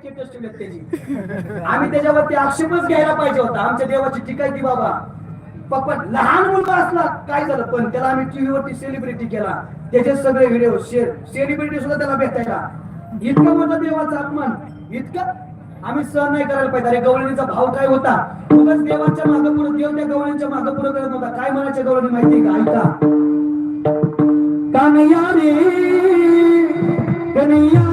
Status ठेवलेत त्याची आम्ही त्याच्यावरती आक्षेपच घ्यायला पाहिजे होता. आमच्या देवाची टीका ती बाबा. पप्पा लहान मुलगा असला काय झालं? पण त्याला आम्ही टीव्हीवरती सेलिब्रिटी केला. त्याचे सगळे व्हिडिओ शेअर सेलिब्रिटी सुद्धा त्याला भेटायला. इतकं मोठा देवाचा अपमान. इतकं? आम्ही सहन नाही करायला पाहिजे. अरे गवळणीचा भाव काय होता? उगाच देवाच्या मागं पुढे देव त्या गवळणीच्या मागं पुढे करत नव्हता. काय म्हणायचे गवळणी? माहिती का? ऐका. कन्हैया रे कन्हैया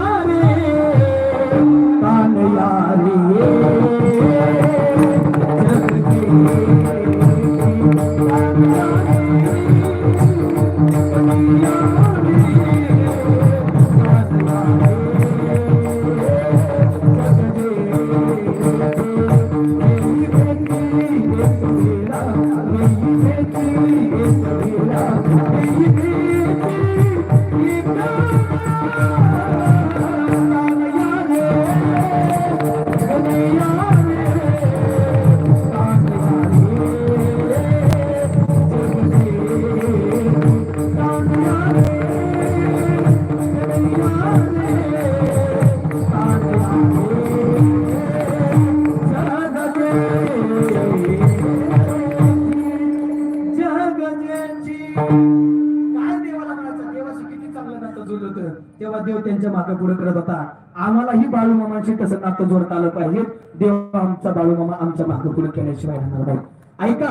तेव्हा देव त्यांच्या मागे पुढे करत होता. आम्हालाही बाळूमामाशी कसं नातं जोडता आलं पाहिजे. देव आमचा बाळूमामा आमच्या मागे पुढे केल्याशिवाय राहणार नाही. ऐका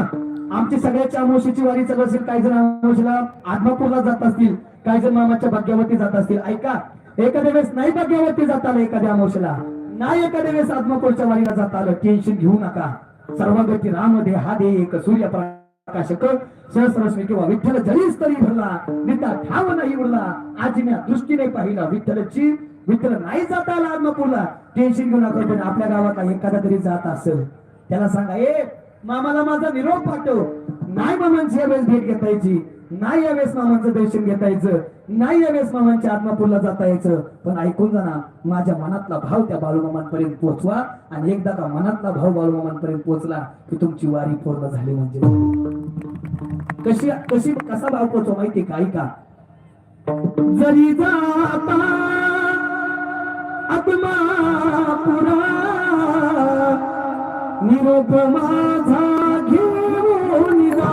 आमची सगळ्याच्या अमोशीची वारी चालू असेल काही जण अमोशीला आदमापूरला जात असतील काही जण मामाच्या भाग्यावरती जात असतील. ऐका एखाद्या वेळेस नाही भाग्यावरती जात आलं एखाद्या अमोशीला नाही एखाद्या वेळेस आदमापूरच्या वारीला जात आलं टेन्शन घेऊ नका. सर्वगती राम दे हा दे एक सूर्यप्रा प्रकाशक सहस्रश्मी किंवा विठ्ठल जरी स्तरी भरला निता ठाव नाही उरला आजीने दृष्टीने पाहिला विठ्ठलची विठ्ठल नाही जाता आला आत्मपूरला टेन्शन घेऊ नका पण आपल्या गावात एखादा तरी जात असेल. त्याला सांगा ए मामाला माझा निरोप पाठव. नाही मामांची यावेळेस भेट घेता यायची. नाही यावेळेस मामांचं दर्शन घेता यायचं. नाही यावेळेस मामांच्या आत्मापूरला जाता यायचं. पण ऐकून जा माझ्या मनातला भाव त्या बाळूमामांपर्यंत पोहोचवा आणि एकदा का मनातला भाव बाळूमामांपर्यंत पोहोचला की तुमची वारी पूर्ण झाली म्हणजे. कशी कशी कसा भाव पोहोचवा माहिती का? ऐका. जरी जाता आत्मापुरा निरोप माझा घेऊन जा.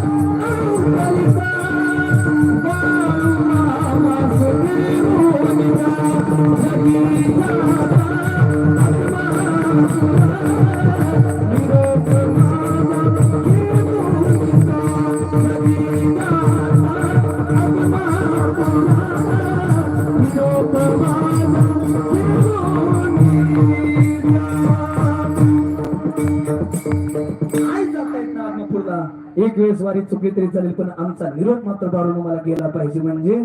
वारी चुकली तरी चालेल पण आमचा निरोप मात्र बाळूमामाला गेला पाहिजे. म्हणजे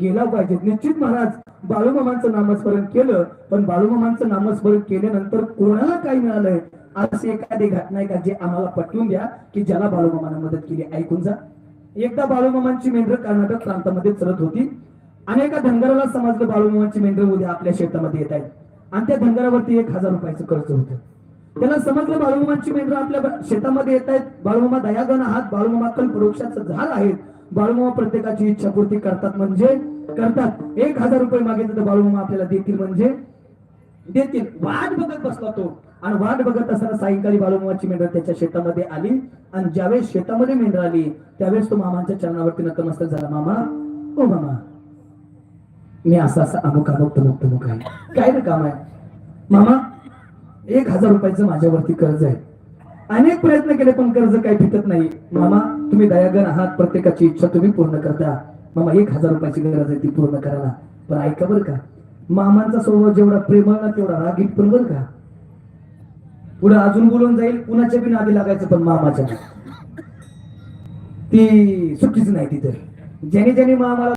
गेला पाहिजे. निश्चित महाराज बाळूमामांचं नामस्मरण केलं पण बाळूमामांचं नामस्मरण केल्यानंतर कोणाला काय मिळालंय? अशी एखादी घटना आहे का जे आम्हाला पटवून द्या की ज्याला बाळूमामानं मदत केली? ऐकून जा. एकदा बाळूमामांची मेंढर कर्नाटक प्रांतामध्ये चरत होती. आणि एका धनगराला समजलं बाळूमामांची मेंढर उद्या आपल्या शेतामध्ये येत आहेत आणि त्या धनगरावरती एक हजार रुपयाचं कर्ज होतं. त्याला समजलं बाळूमामांची मेंढर आपल्या शेतामध्ये येत आहेत. बाळूमामा दयागण आहात. बाळूमामा कल्पवृक्षाचं झाड आहेत. बाळूमामा प्रत्येकाची इच्छा पूर्ती करतात म्हणजे करतात. एक हजार रुपये मागितले तर बाळूमामा आपल्याला देतील म्हणजे? देतील. वाट बघत बसला तो. आणि वाट बघत असताना सायंकाळी बाळूमामाची मेंढर त्याच्या शेतामध्ये आली. आणि ज्यावेळेस शेतामध्ये मेंढर आली त्यावेळेस तो मामांच्या चरणावरती नतमस्तक झाला. मामा ओ मामा मी असा असा अमुक अमुक तमुक तमुक आहे. काय रे काम आहे? मामा एक हजार रुपयाचं माझ्यावरती कर्ज आहे. अनेक प्रयत्न केले पण कर्ज काही फिटत नाही. मामा तुम्ही दयागण आहात. प्रत्येकाची इच्छा तुम्ही पूर्ण करता. मामा एक हजार रुपयाची गरज आहे ती पूर्ण करायला. पण ऐका बरं का. मामांचा स्वभाव जेवढा प्रेमळ ना तेवढा रागीट पण बरं का. पुढे अजून बोलून जाईल. कुणाच्या बी नादी लागायचं पण मामाच्या ती सुट्टीच नाही तिथे. ज्याने ज्याने मामाला